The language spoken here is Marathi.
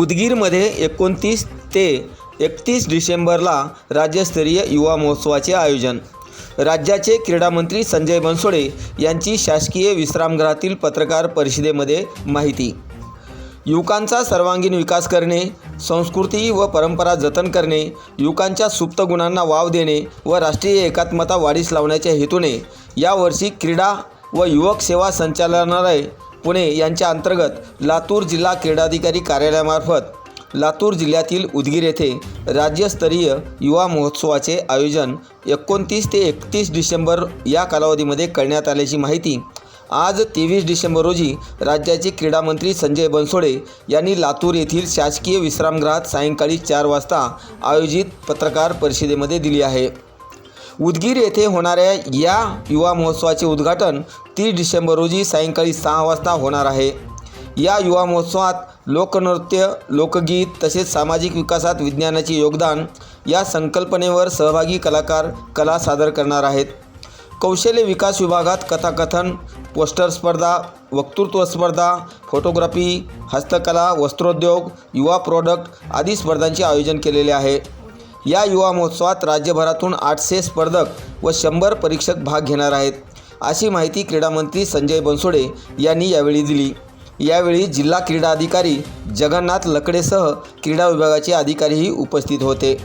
उदगीरमध्ये एकोणतीस ते एकतीस डिसेंबरला राज्यस्तरीय युवा महोत्सवाचे आयोजन. राज्याचे क्रीडामंत्री संजय बनसोडे यांची शासकीय विश्रामगृहातील पत्रकार परिषदेमध्ये माहिती. युवकांचा सर्वांगीण विकास करणे संस्कृती व परंपरा जतन करणे युवकांच्या सुप्त गुणांना वाव देणे व राष्ट्रीय एकात्मता वाढीस लावण्याच्या हेतूने यावर्षी क्रीडा व युवक सेवा संचालनालय पुणे यांच्या अंतर्गत लातूर जिल्हा क्रीडाधिकारी कार्यालयामार्फत लातूर जिल्ह्यातील उदगीर येथे राज्यस्तरीय युवा महोत्सवाचे आयोजन एकोणतीस ते एकतीस डिसेंबर या कालावधीमध्ये करण्यात आल्याची माहिती आज तेवीस डिसेंबर रोजी राज्याचे क्रीडामंत्री संजय बनसोडे यांनी लातूर येथील शासकीय विश्रामगृहात सायंकाळी चार वाजता आयोजित पत्रकार परिषदेमध्ये दिली आहे. उदगीर येथे होणाऱ्या या युवा महोत्सवाचे उद्घाटन तीस डिसेंबर रोजी सायंकाळी सहा वाजता होणार आहे. या युवा महोत्सवात लोकनृत्य लोकगीत तसेच सामाजिक विकासात विज्ञानाचे योगदान या संकल्पनेवर सहभागी कलाकार कला सादर करणार आहेत. कौशल्य विकास विभागात कथाकथन पोस्टर स्पर्धा वक्तृत्व स्पर्धा फोटोग्राफी हस्तकला वस्त्रोद्योग युवा प्रॉडक्ट आदी स्पर्धांचे आयोजन केलेले आहे. या युवा महोत्सवात राज्यभरातून आठशे स्पर्धक व शंभर परीक्षक भाग घेणार आहेत. अशी माहिती क्रीडामंत्री संजय बनसोडे यांनी यावेळी दिली. यावेळी जिल्हा क्रीडा अधिकारी जगन्नाथ लकडेसह क्रीडा विभागाचे अधिकारीही उपस्थित होते.